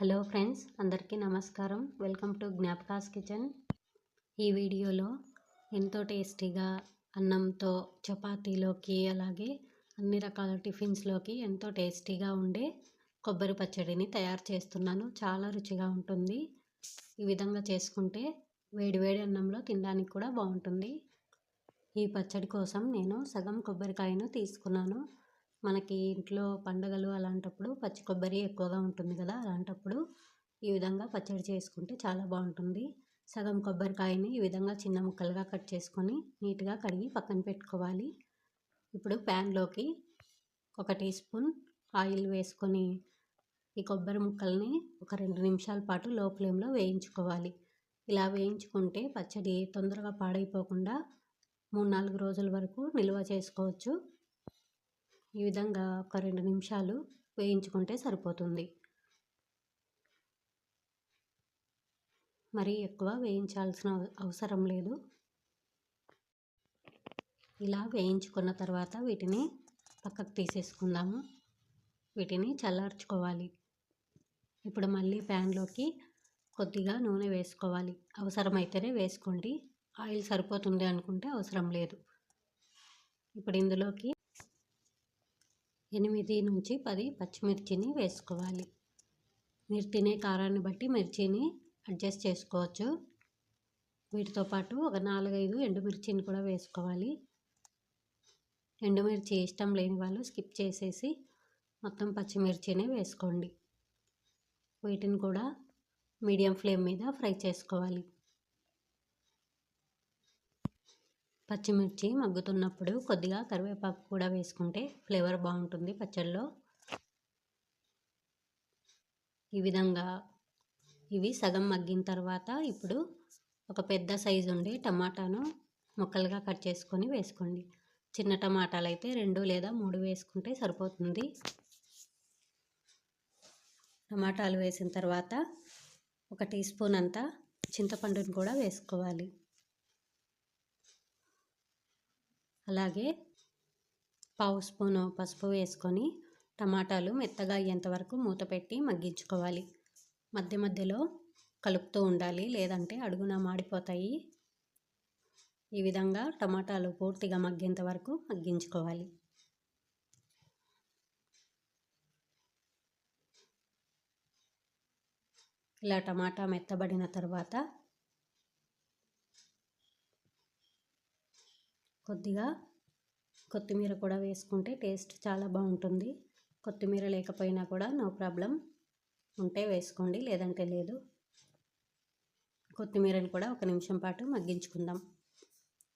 Hello friends అందరికీ నమస్కారం. Welcome to Gnapakas kitchen. ఈ వీడియోలో ఎంతో టేస్టీగా అన్నంతో చపాతీలోకి అలాగే అన్ని రకాల టిఫిన్స్లోకి ఎంతో టేస్టీగా ఉండే కొబ్బరి పచ్చడిని తయారు చేస్తున్నాను. చాలా రుచిగా ఉంటుంది. ఈ విధంగా చేసుకుంటే వేడివేడి అన్నంలో తినడానికి కూడా బాగుంటుంది. ఈ పచ్చడి కోసం నేను సగం కొబ్బరికాయను తీసుకున్నాను. మనకి ఇంట్లో పండగలు అలాంటప్పుడు పచ్చి కొబ్బరి ఎక్కువగా ఉంటుంది కదా అలాంటప్పుడు ఈ విధంగా పచ్చడి చేసుకుంటే చాలా బాగుంటుంది. సగం కొబ్బరికాయని ఈ విధంగా చిన్న ముక్కలుగా కట్ చేసుకొని నీట్గా కడిగి పక్కన పెట్టుకోవాలి. ఇప్పుడు ప్యాన్లోకి ఒక టీ స్పూన్ ఆయిల్ వేసుకొని ఈ కొబ్బరి ముక్కల్ని ఒక రెండు నిమిషాల పాటు లో ఫ్లేమ్లో వేయించుకోవాలి. ఇలా వేయించుకుంటే పచ్చడి తొందరగా పాడైపోకుండా మూడు నాలుగు రోజుల వరకు నిల్వ చేసుకోవచ్చు. ఈ విధంగా ఒక రెండు నిమిషాలు వేయించుకుంటే సరిపోతుంది. మరి ఎక్కువ వేయించాల్సిన అవసరం లేదు. ఇలా వేయించుకున్న తర్వాత వీటిని పక్కకు తీసేసుకుందాము. వీటిని చల్లార్చుకోవాలి. ఇప్పుడు మళ్ళీ ప్యాన్లోకి కొద్దిగా నూనె వేసుకోవాలి. అవసరమైతేనే వేసుకోండి. ఆయిల్ సరిపోతుంది అనుకుంటే అవసరం లేదు. ఇప్పుడు ఇందులోకి ఎనిమిది నుంచి పది పచ్చిమిర్చిని వేసుకోవాలి. మీరు తినే కారాన్ని బట్టి మిర్చిని అడ్జస్ట్ చేసుకోవచ్చు. వీటితో పాటు ఒక నాలుగైదు ఎండుమిర్చిని కూడా వేసుకోవాలి. ఎండుమిర్చి ఇష్టం లేని వాళ్ళు స్కిప్ చేసేసి మొత్తం పచ్చిమిర్చినే వేసుకోండి. వీటిని కూడా మీడియం ఫ్లేమ్ మీద ఫ్రై చేసుకోవాలి. పచ్చిమిర్చి మగ్గుతున్నప్పుడు కొద్దిగా కరివేపాకు కూడా వేసుకుంటే ఫ్లేవర్ బాగుంటుంది పచ్చళ్ళలో. ఈ విధంగా ఇవి సగం మగ్గిన తర్వాత ఇప్పుడు ఒక పెద్ద సైజు ఉండే టమాటాను ముక్కలుగా కట్ చేసుకొని వేసుకోండి. చిన్న టమాటాలు అయితే రెండు లేదా మూడు వేసుకుంటే సరిపోతుంది. టమాటాలు వేసిన తర్వాత ఒక టీ స్పూన్ అంతా చింతపండుని కూడా వేసుకోవాలి. అలాగే పావు స్పూను పసుపు వేసుకొని టమాటాలు మెత్తగా అయ్యేంత వరకు మూత పెట్టి మగ్గించుకోవాలి. మధ్య మధ్యలో కలుపుతూ ఉండాలి లేదంటే అడుగున మాడిపోతాయి. ఈ విధంగా టమాటాలు పూర్తిగా మగ్గేంత వరకు మగ్గించుకోవాలి. ఇలా టమాటా మెత్తబడిన తర్వాత కొద్దిగా కొత్తిమీర కూడా వేసుకుంటే టేస్ట్ చాలా బాగుంటుంది. కొత్తిమీర లేకపోయినా కూడా నో ప్రాబ్లం. ఉంటే వేసుకోండి లేదంటే లేదు. కొత్తిమీరని కూడా ఒక నిమిషం పాటు మగ్గించుకుందాం.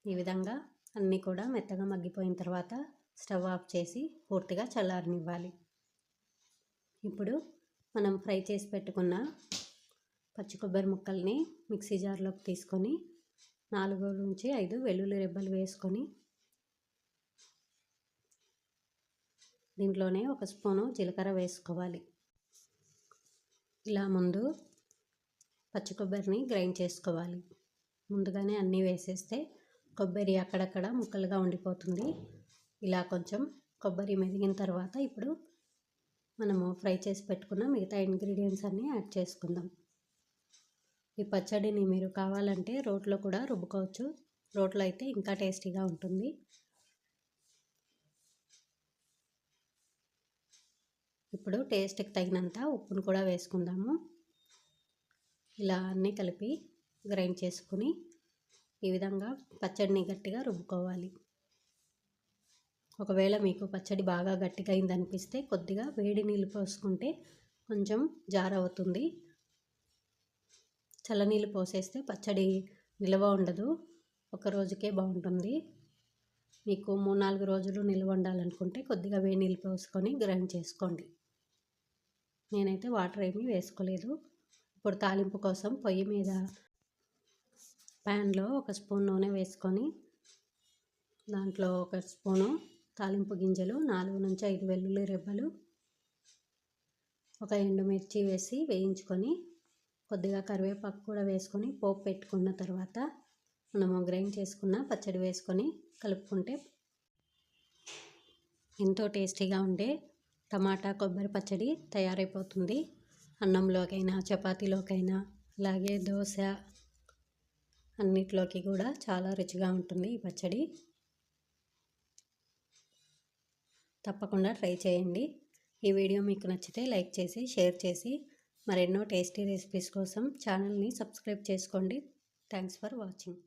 ఈ విధంగా అన్నీ కూడా మెత్తగా మగ్గిపోయిన తర్వాత స్టవ్ ఆఫ్ చేసి పూర్తిగా చల్లారనివ్వాలి. ఇప్పుడు మనం ఫ్రై చేసి పెట్టుకున్న పచ్చి కొబ్బరి ముక్కల్ని మిక్సీ జార్లోకి తీసుకొని నాలుగు నుంచి ఐదు వెల్లుల్లి రెబ్బలు వేసుకొని దీంట్లోనే ఒక స్పూను జీలకర్ర వేసుకోవాలి. ఇలా ముందు పచ్చి కొబ్బరిని గ్రైండ్ చేసుకోవాలి. ముందుగానే అన్నీ వేసేస్తే కొబ్బరి అక్కడక్కడ ముక్కలుగా ఉండిపోతుంది. ఇలా కొంచెం కొబ్బరి మెదిగిన తర్వాత ఇప్పుడు మనము ఫ్రై చేసి పెట్టుకున్న మిగతా ఇంగ్రీడియంట్స్ అన్నీ యాడ్ చేసుకుందాం. ఈ పచ్చడిని మీరు కావాలంటే రోట్లో కూడా రుబ్బుకోవచ్చు. రోట్లో అయితే ఇంకా టేస్టీగా ఉంటుంది. ఇప్పుడు టేస్ట్కి తగినంత ఉప్పును కూడా వేసుకుందాము. ఇలా అన్నీ కలిపి గ్రైండ్ చేసుకుని ఈ విధంగా పచ్చడిని గట్టిగా రుబ్బుకోవాలి. ఒకవేళ మీకు పచ్చడి బాగా గట్టిగా అయిందనిపిస్తే కొద్దిగా వేడి నీళ్ళు పోసుకుంటే కొంచెం జారవుతుంది. చల్లనీళ్ళు పోసేస్తే పచ్చడి నిల్వ ఉండదు. ఒక రోజుకే బాగుంటుంది. మీకు మూడు నాలుగు రోజులు నిల్వ ఉండాలనుకుంటే కొద్దిగా వేడి నీళ్ళు పోసుకొని గ్రైండ్ చేసుకోండి. నేనైతే వాటర్ ఏమీ వేసుకోలేదు. ఇప్పుడు తాలింపు కోసం పొయ్యి మీద ప్యాన్లో ఒక స్పూన్ నూనె వేసుకొని దాంట్లో ఒక స్పూను తాలింపు గింజలు నాలుగు నుంచి ఐదు వెల్లుల్లి రెబ్బలు ఒక ఎండుమిర్చి వేసి వేయించుకొని కొద్దిగా కరివేపాకు కూడా వేసుకొని పోపు పెట్టుకున్న తర్వాత మనము గ్రైండ్ చేసుకున్న పచ్చడి వేసుకొని కలుపుకుంటే ఎంతో టేస్టీగా ఉండే టమాటా కొబ్బరి పచ్చడి తయారైపోతుంది. అన్నంలోకైనా చపాతీలోకైనా అలాగే దోశ అన్నిట్లోకి కూడా చాలా రుచిగా ఉంటుంది ఈ పచ్చడి. తప్పకుండా ట్రై చేయండి. ఈ వీడియో మీకు నచ్చితే లైక్ చేసి షేర్ చేసి మరెన్నో టేస్టీ రెసిపీస్ కోసం ఛానల్ని సబ్స్క్రైబ్ చేసుకోండి. Thanks for watching.